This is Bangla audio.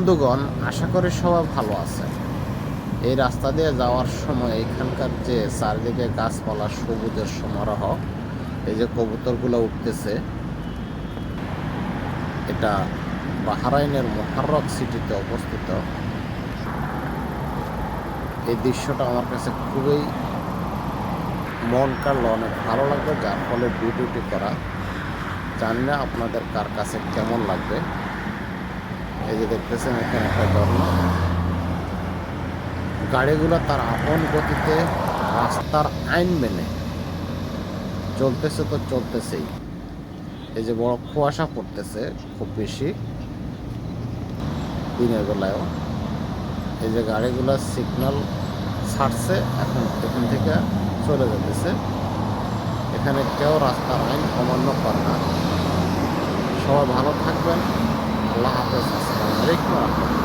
বন্ধুগণ, আশা করি সবাই ভালো আছে। এই রাস্তা দিয়ে যাওয়ার সময় এখানকার যে চারদিকে গাছপালা, সবুজের সমারোহ, এই যে কবুতরগুলো উঠতেছে, এটা বাহারাইনের মোহাররক সিটিতে অবস্থিত। এই দৃশ্যটা আমার কাছে খুবই মন কাড়লো, অনেক ভালো লাগল, যার ফলে ভিডিওটি করা। জানি না আপনাদের কার কাছে কেমন লাগবে। এই যে দেখতেছেন, এখানে একটা ঝর্ণা গাড়িগুলো তার আপন গতিতে রাস্তার আইন মেনে চলতেছে তো চলতেছেই। এই যে বড় কুয়াশা পড়তেছে খুব বেশি দিনের বেলায়ও। এই যে গাড়িগুলো সিগন্যাল ছাড়ছে, এখন এখান থেকে চলে যেতেছে। এখানে কেউ রাস্তার আইন অমান্য করে না। সবাই ভালো থাকবেন, আল্লাহ হাফেজ। Ekmek.